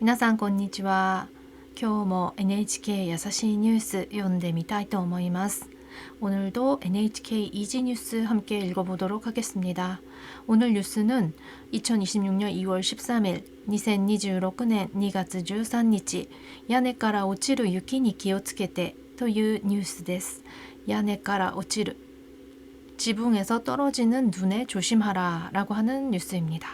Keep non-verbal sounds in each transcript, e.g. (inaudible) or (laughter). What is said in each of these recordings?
皆さんこんにちは。今日も NHK 優しいニュース読んでみたいと思います. 오늘도 NHK 이지 뉴스 함께 읽어보도록 하겠습니다. 오늘 뉴스는 2026년 2월 13일, 2026年 2月13日、屋根から落ちる雪に気をつけてというニュースです。屋根から落ちる 지붕에서 떨어지는 눈에 조심하라 라고 하는 뉴스입니다.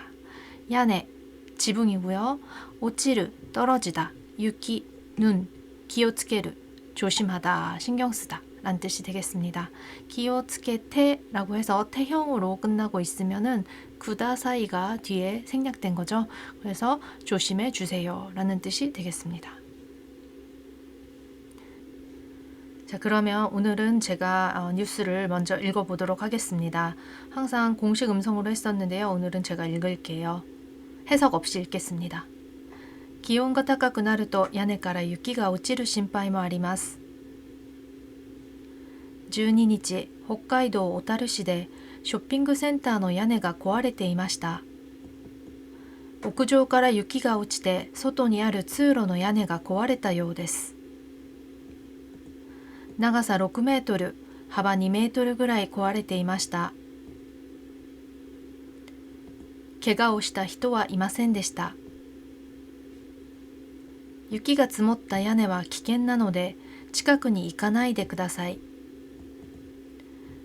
야네, 지붕이고요. 오치르, 떨어지다. 유키, 눈, 기오츠케르, 조심하다, 신경 쓰다 라는 뜻이 되겠습니다. 기오츠케테라고 해서 태형으로 끝나고 있으면은 구다사이가 뒤에 생략된 거죠. 그래서 조심해 주세요 라는 뜻이 되겠습니다. 자, 그러면 오늘은 제가 어, 뉴스를 먼저 읽어보도록 하겠습니다. 항상 공식 음성으로 했었는데요. 오늘은 제가 읽을게요. 해석 없이 읽겠습니다. 気温が高くなると屋根から雪が落ちる心配もあります。12日、北海道小樽市でショッピングセンターの屋根が壊れていました。屋上から雪が落ちて外にある通路の屋根が壊れたようです。長さ6メートル、幅2メートルぐらい壊れていました。 怪我をした人はいませんでした。雪が積もった屋根は危険なので近くに行かないでください。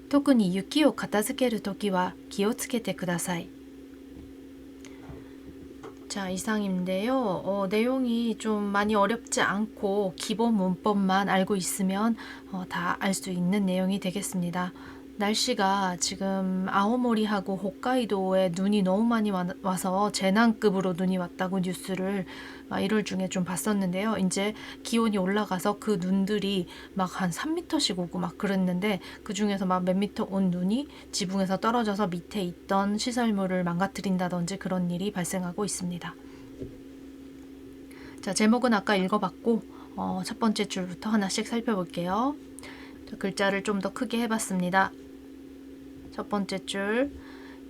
特に雪を片付けるときは気をつけてください。 자, 이상인데요. 어, 내용이 좀 많이 어렵지 않고 기본 문법만 알고 있으면 어, 다 알 수 있는 내용이 되겠습니다. 날씨가 지금 아오모리하고 홋카이도에 눈이 너무 많이 와, 와서 재난급으로 눈이 왔다고 뉴스를 막 일월 중에 좀 봤었는데요. 이제 기온이 올라가서 그 눈들이 막 한 3m씩 오고 막 그랬는데 그 중에서 막 몇 미터 온 눈이 지붕에서 떨어져서 밑에 있던 시설물을 망가뜨린다든지 그런 일이 발생하고 있습니다. 자, 제목은 아까 읽어봤고 어, 첫 번째 줄부터 하나씩 살펴볼게요. 자, 글자를 좀 더 크게 해봤습니다. 첫 번째 줄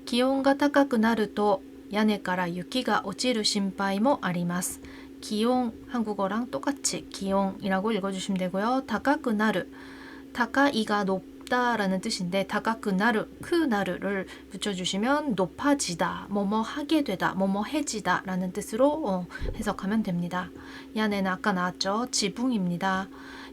기온가 高くなると屋根から雪が落ちる心配もあります. 기온 한국어랑 똑같이 기온이라고 읽어주시면 되고요. 高くなる 다카이가 높다라는 뜻인데 다카크 나르 크 나르를 붙여주시면 높아지다 뭐뭐 하게 되다 뭐뭐 해지다라는 뜻으로 어, 해석하면 됩니다. 야네는 아까 나왔죠 지붕입니다.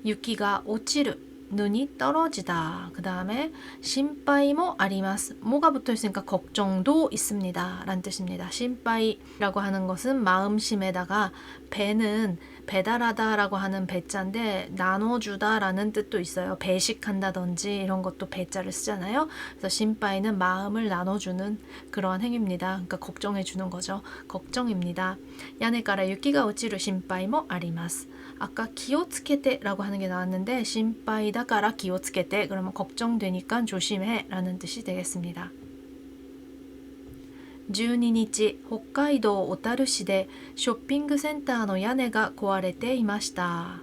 유키가 오치르 눈이 떨어지다. 그 다음에 심바이모 아리마스. 뭐가 붙어 있으니까 걱정도 있습니다. 라는 뜻입니다. 심바이라고 하는 것은 마음심에다가 배는 배달하다라고 하는 배자인데 나눠주다라는 뜻도 있어요. 배식한다든지 이런 것도 배자를 쓰잖아요. 그래서 심바이는 마음을 나눠주는 그러한 행위입니다. 그러니까 걱정해 주는 거죠. 걱정입니다. 야네가라 유키가 오치르 심바이모 아리마스. 아까 기오츠케테라고 하는 게 나왔는데 심바이다가라 기오츠케테 그러면 걱정되니까 조심해라는 뜻이 되겠습니다. 12日北海道小樽市でショッピングセンターの屋根が壊れていました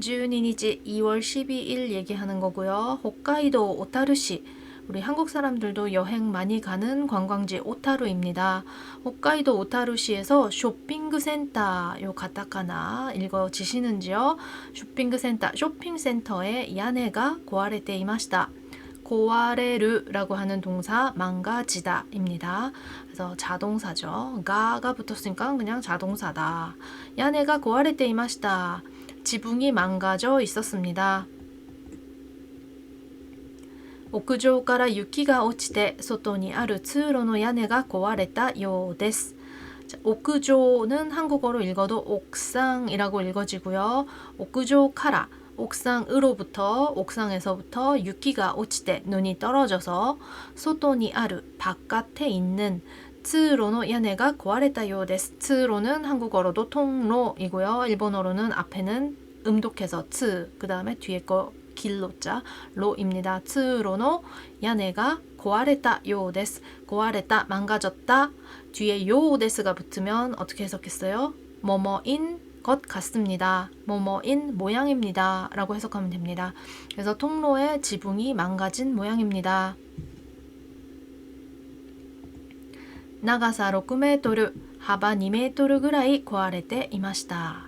12日 2월 12일 얘기하는 거고요. 홋카이도 오타루시 우리 한국 사람들도 여행 많이 가는 관광지 오타루입니다. 홋카이도 오타루시에서 쇼핑그 센터 요 가타카나 읽어지시는지요? 쇼핑그 센터 쇼핑센터의 야네가 고아레테 이마시다. 고아레르라고 하는 동사 망가지다입니다. 그래서 자동사죠. 가가 붙었으니까 그냥 자동사다. 야네가 고아레테 이마시다. 지붕이 망가져 있었습니다. 屋上から雪が落ちて外にある通路の屋根が壊れたようです. 자, 옥조는 한국어로 읽어도 옥상이라고 읽어지고요. 옥조 카라 옥상으로부터 옥상에서부터 유키가 오치때 눈이 떨어져서 소토니 아르 바깥에 있는 츠로노 야네가 고아레타 요데스. 츠로는 한국어로도 통로이고요. 일본어로는 앞에는 음독해서 츠, 그 다음에 뒤에 거 길로자 로입니다. 츠로노 야네가 고아레타 요데스. 고아레타 망가졌다. 뒤에 요데스가 붙으면 어떻게 해석했어요? 뭐뭐인 것 같습니다. 뭐뭐인 모양입니다. 라고 해석하면 됩니다. 그래서 통로의 지붕이 망가진 모양입니다. 長さ6メートル 幅2メートルぐらい壊れていました.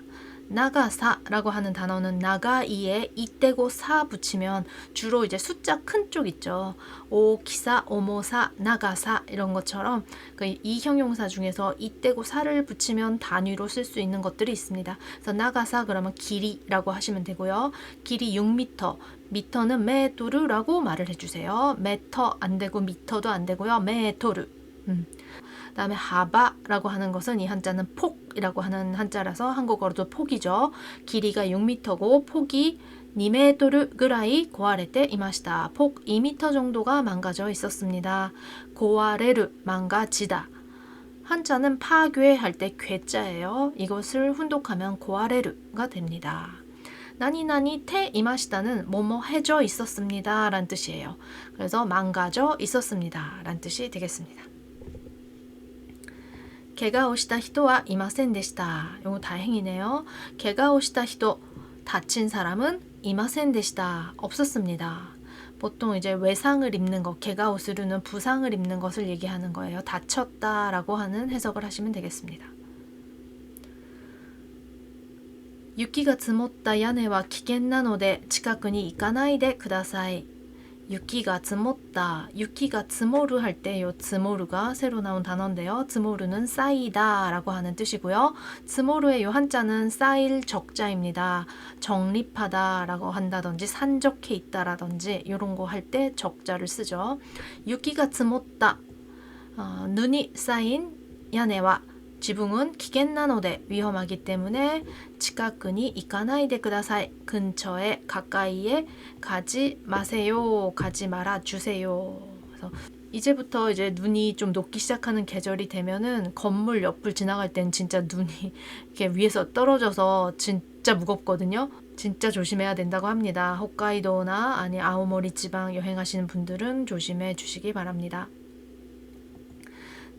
나가사라고 하는 단어는 나가이에 이때고 사 붙이면 주로 이제 숫자 큰 쪽 있죠. 오기사, 오모사, 나가사 이런 것처럼 그 이 형용사 중에서 이때고 사를 붙이면 단위로 쓸 수 있는 것들이 있습니다. 그래서 나가사 그러면 길이라고 하시면 되고요. 길이 6m, 미터는 메토르라고 말을 해주세요. 메터 안 되고 미터도 안 되고요. 메토르. 음. 그다음에 하바라고 하는 것은 이 한자는 폭이라고 하는 한자라서 한국어로도 폭이죠. 길이가 6m고 폭이 2mぐらい壊れていました. 폭 2m 정도가 망가져 있었습니다. 고아레르 망가지다. 한자는 파괴할 때 괴자예요. 이것을 훈독하면 고아레르가 됩니다. 나니나니 테 이마시다는 뭐뭐 해져 있었습니다. 란 뜻이에요. 그래서 망가져 있었습니다. 란 뜻이 되겠습니다. 怪我をした人はいませんでした. 요거 다행이네요. 怪我をした人 다친 사람은 いませんでした. 없었습니다. 보통 이제 외상을 입는 것, 개가 옷으로는 부상을 입는 것을 얘기하는 거예요. 다쳤다라고 하는 해석을 하시면 되겠습니다. 雪が積もった屋根は危険なので近くに行かないでください。 유기가 즈모다 유기가 즈모르 할 때 요 즈모르가 새로 나온 단어인데요. 즈모르는 쌓이다라고 하는 뜻이고요. 즈모르의 요 한자는 쌓일 적자입니다. 정립하다라고 한다든지 산적해 있다라든지 이런 거 할 때 적자를 쓰죠. 유기가 즈모다 어, 눈이 쌓인 야네와 지붕은 기겐나노데 위험하기 때문에 치카쿠니 이카나이데 쿠다사이 근처에 가까이에 가지 마세요. 가지 말아 주세요. 그래서 이제부터 이제 눈이 좀 녹기 시작하는 계절이 되면은 건물 옆을 지나갈 땐 진짜 눈이 (laughs) 이렇게 위에서 떨어져서 진짜 무겁거든요. 진짜 조심해야 된다고 합니다. 홋카이도나 아니 아오모리 지방 여행하시는 분들은 조심해 주시기 바랍니다.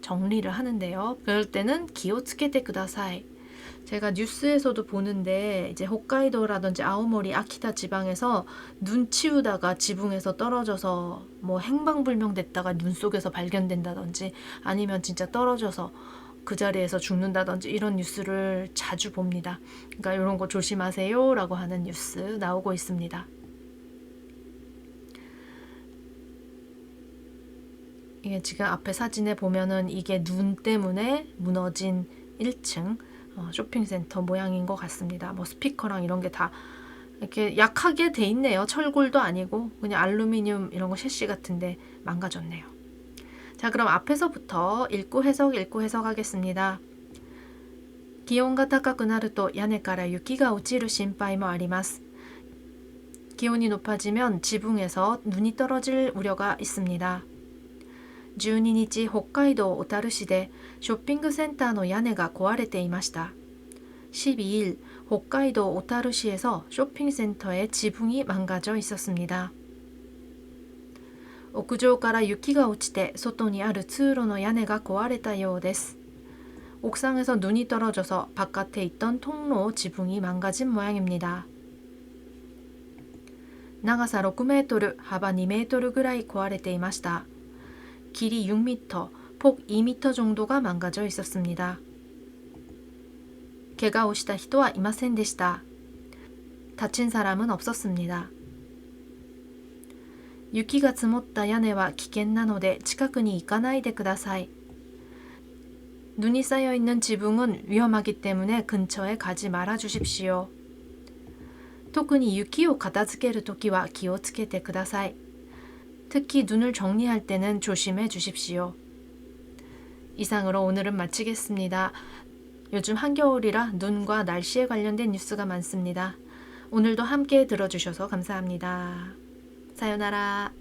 정리를 하는데요. 그럴 때는 기호츠케테 쿠다사이. 제가 뉴스에서도 보는데 이제 홋카이도라든지 아오모리, 아키타 지방에서 눈 치우다가 지붕에서 떨어져서 뭐 행방불명됐다가 눈 속에서 발견된다든지 아니면 진짜 떨어져서 그 자리에서 죽는다든지 이런 뉴스를 자주 봅니다. 그러니까 이런 거 조심하세요라고 하는 뉴스 나오고 있습니다. 이게 지금 앞에 사진에 보면은 이게 눈 때문에 무너진 1층 어, 쇼핑센터 모양인 것 같습니다. 뭐 스피커랑 이런 게 다 이렇게 약하게 돼 있네요. 철골도 아니고 그냥 알루미늄 이런 거 셰시 같은데 망가졌네요. 자 그럼 앞에서부터 읽고 해석 읽고 해석하겠습니다. 気温が高くなると屋根から雪が落ちる心配もあります. 기온이 높아지면 지붕에서 눈이 떨어질 우려가 있습니다. 12日北海道小樽市でショッピングセンターの屋根が壊れていました12일 홋카이도 오타루시에서 쇼핑센터의 지붕이 망가져 있었습니다. 옥上 から雪が落ちて外にある通路の屋根が壊れたようです. 옥상에서 눈이 떨어져서 바깥에 있던 통로 지붕이 망가진 모양입니다. 長さ 6m, 幅 2m ぐらい壊れていました. 길이 6m, 폭 2m 정도가 망가져 있었습니다. 개가 오시다 히도와 이마센でした. 다친 사람은 없었습니다. 雪が積もった屋根は危険なので近くに行かないでください. 눈이 쌓여 있는 지붕은 위험하기 때문에 근처에 가지 말아 주십시오. 特に雪を片付けるときは気をつけてください。 특히 눈을 정리할 때는 조심해 주십시오. 이상으로 오늘은 마치겠습니다. 요즘 한겨울이라 눈과 날씨에 관련된 뉴스가 많습니다. 오늘도 함께 들어주셔서 감사합니다. 사요나라.